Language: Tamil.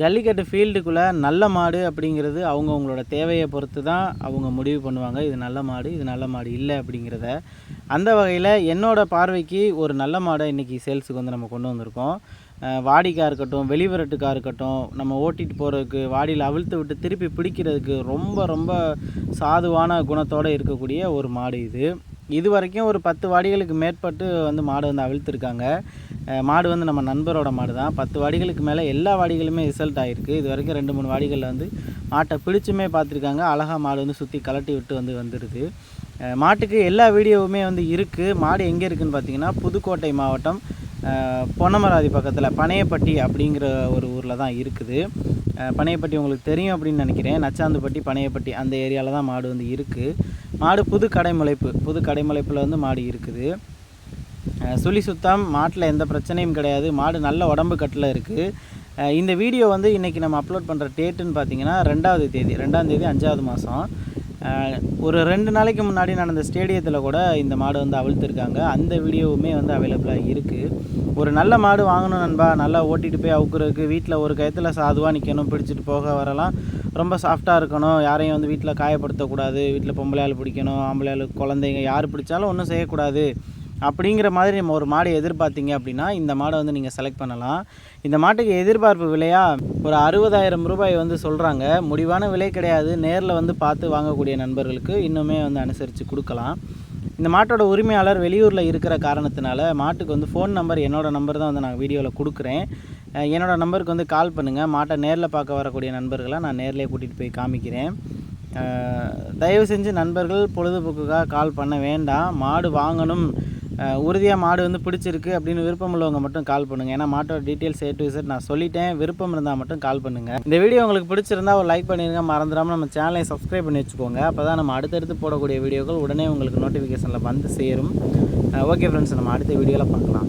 ஜல்லிக்கட்டு ஃபீல்டுக்குள்ளே நல்ல மாடு அப்படிங்கிறது அவங்கவுங்களோட தேவையை பொறுத்து தான் அவங்க முடிவு பண்ணுவாங்க. இது நல்ல மாடு இது நல்ல மாடு இல்லை அப்படிங்கிறத. அந்த வகையில் என்னோட பார்வைக்கு ஒரு நல்ல மாடை இன்றைக்கி சேல்ஸுக்கு வந்து நம்ம கொண்டு வந்திருக்கோம். வாடிக்காக இருக்கட்டும் வெளிவரட்டுக்காக இருக்கட்டும் நம்ம ஓட்டிகிட்டு போகிறதுக்கு வாடியில் அவிழ்த்து விட்டு திருப்பி பிடிக்கிறதுக்கு ரொம்ப ரொம்ப சாதுவான குணத்தோடு இருக்கக்கூடிய ஒரு மாடு இது. இது வரைக்கும் ஒரு பத்து வாடிகளுக்கு மேற்பட்டு வந்து மாடு வந்து அவிழ்த்துருக்காங்க. மாடு வந்து நம்ம நண்பரோட மாடு தான் பத்து வாடிகளுக்கு மேலே எல்லா வாடிகளுமே ரிசல்ட் ஆகிருக்கு இது வரைக்கும் ரெண்டு மூணு வாடிகளில் வந்து மாட்டை பிடிச்சுமே பார்த்துருக்காங்க. அழகாக மாடு வந்து சுற்றி கலட்டி விட்டு வந்து வந்துடுது மாட்டுக்கு எல்லா வீடியோவுமே வந்து இருக்குது மாடு எங்கே இருக்குதுன்னு பார்த்தீங்கன்னா புதுக்கோட்டை மாவட்டம் பொன்னமராதி பக்கத்தில் பனையப்பட்டி அப்படிங்கிற ஒரு ஊரில் தான் இருக்குது. பனையப்பட்டி உங்களுக்கு தெரியும் அப்படின்னு நினைக்கிறேன். நச்சாந்துப்பட்டி பனையப்பட்டி அந்த ஏரியாவில் தான் மாடு வந்து இருக்குது மாடு புது கடைமுளைப்பு புது கடைமுளைப்பில் வந்து மாடு இருக்குது. சுழி சுத்தம் மாட்டில் எந்த பிரச்சனையும் கிடையாது. மாடு நல்ல உடம்பு கட்டில் இருக்குது இந்த வீடியோ வந்து இன்றைக்கி நம்ம அப்லோட் பண்ணுற டேட்டுன்னு பார்த்தீங்கன்னா ரெண்டாவது தேதி ரெண்டாம் தேதி அஞ்சாவது மாதம் ஒரு ரெண்டு நாளைக்கு முன்னாடி நடந்த ஸ்டேடியத்தில் கூட இந்த மாடு வந்து அவிழ்த்துருக்காங்க. அந்த வீடியோவுமே வந்து அவைலபிளாக இருக்குது ஒரு நல்ல மாடு வாங்கணும் நண்பா. நல்லா ஓட்டிகிட்டு போய் அவுக்குறதுக்கு வீட்டில் ஒரு கயத்தில் சாதுவாக நிற்கணும் பிடிச்சிட்டு போக வரலாம். ரொம்ப சாஃப்டாக இருக்கணும். யாரையும் வந்து வீட்டில் காயப்படுத்தக்கூடாது. வீட்டில் பொம்பளை ஆள் பிடிக்கணும் ஆம்பளை ஆள் குழந்தைங்க யார் பிடிச்சாலும் ஒன்றும் செய்யக்கூடாது. அப்படிங்கிற மாதிரி நம்ம ஒரு மாடை எதிர்பார்த்தீங்க அப்படின்னா இந்த மாடை வந்து நீங்கள் செலக்ட் பண்ணலாம். இந்த மாட்டுக்கு எதிர்பார்ப்பு விலையாக ஒரு அறுபதாயிரம் ரூபாய் வந்து சொல்கிறாங்க முடிவான விலை கிடையாது. நேரில் வந்து பார்த்து வாங்கக்கூடிய நண்பர்களுக்கு இன்னுமே வந்து அனுசரித்து கொடுக்கலாம். இந்த மாட்டோட உரிமையாளர் வெளியூரில் இருக்கிற காரணத்தினால மாட்டுக்கு வந்து ஃபோன் நம்பர் என்னோடய நம்பர் தான் வந்து நான் வீடியோவில் கொடுக்குறேன். என்னோடய நம்பருக்கு வந்து கால் பண்ணுங்கள் மாட்டை நேரில் பார்க்க வரக்கூடிய நண்பர்களை நான் நேர்லேயே கூட்டிகிட்டு போய் காமிக்கிறேன். தயவு செஞ்சு நண்பர்கள் பொழுதுபோக்குக்காக கால் பண்ண வேண்டாம். மாடு வாங்கணும். உறுதியாக மாடு வந்து பிடிச்சிருக்கு அப்படின்னு விருப்பம் உள்ளவங்க மட்டும் கால் பண்ணுங்கள் ஏன்னா மாட்டோட டீட்டெயில்ஸ் ஏ டு Z நான் சொல்லிட்டேன். விருப்பம் இருந்தால் மட்டும் கால் பண்ணுங்கள் இந்த வீடியோ உங்களுக்கு பிடிச்சிருந்தா ஒரு லைக் பண்ணிடுங்க மறந்துடாமல் நம்ம சேனலை சப்ஸ்கிரைப் பண்ணி வச்சுக்கோங்க. அப்போ தான் நம்ம அடுத்தடுத்து போடக்கூடிய வீடியோக்கள் உடனே உங்களுக்கு நோட்டிஃபிகேஷனில் வந்து சேரும். ஓகே ஃப்ரெண்ட்ஸ் நம்ம அடுத்த வீடியோவில் பார்க்கலாம்.